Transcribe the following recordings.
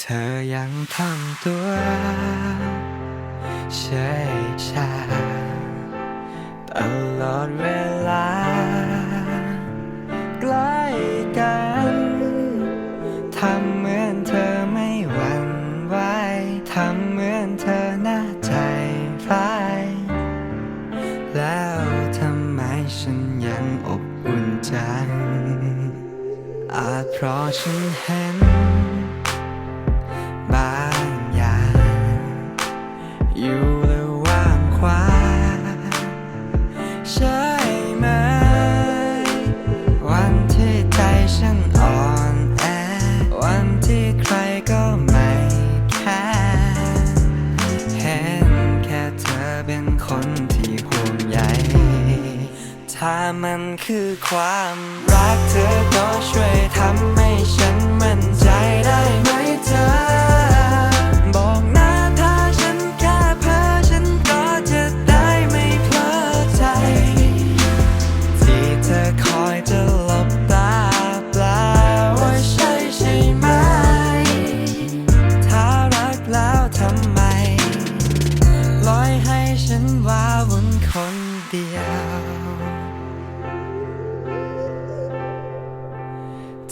เธอยังทำตัว เฉยชา ตลอดเวลา ใกล้กันทำเหมือนเธอไม่หวั่นไหวทำเหมือนเธอหน้าใจร้ายแล้วทำไมฉันยังอบอุ่นจังอาจเพราะฉันเห็นามันคือความรักเธอก็ช่วยทำให้ฉันมั่นใจได้ไหมเธอ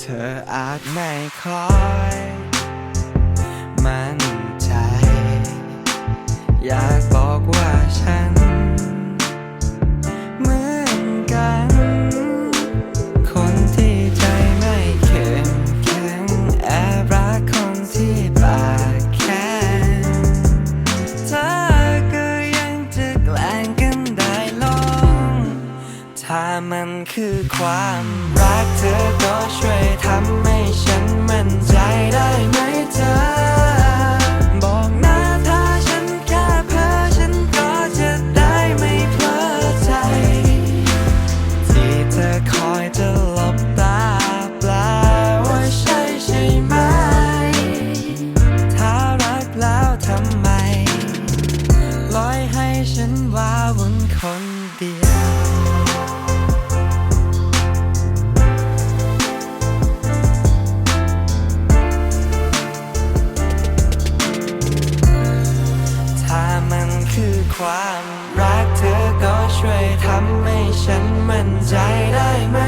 เธออาจไม่คอย คือความรักเธอก็ช่วยทำให้ฉันมั่นใจได้ไหมเธอ บอกนะถ้าฉันแค่เพ้อฉันก็จะได้ไม่เพลอใจ ที่เธอคอยจะ ความรักเธอก็ช่วยทำให้ฉันมั่นใจได้ไหม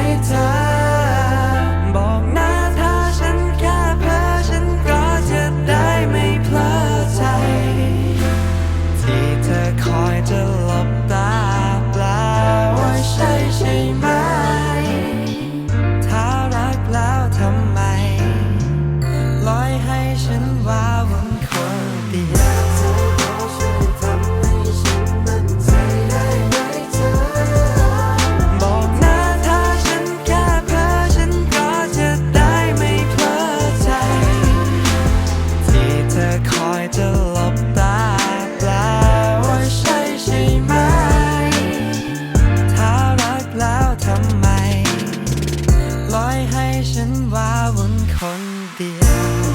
ฉันว้าวุ่นคนเดียว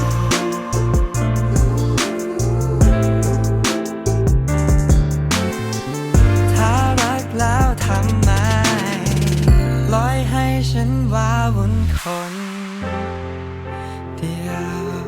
ถ้ารักแล้วทำไมปล่อยให้ฉันว้าวุ่นคนเดียว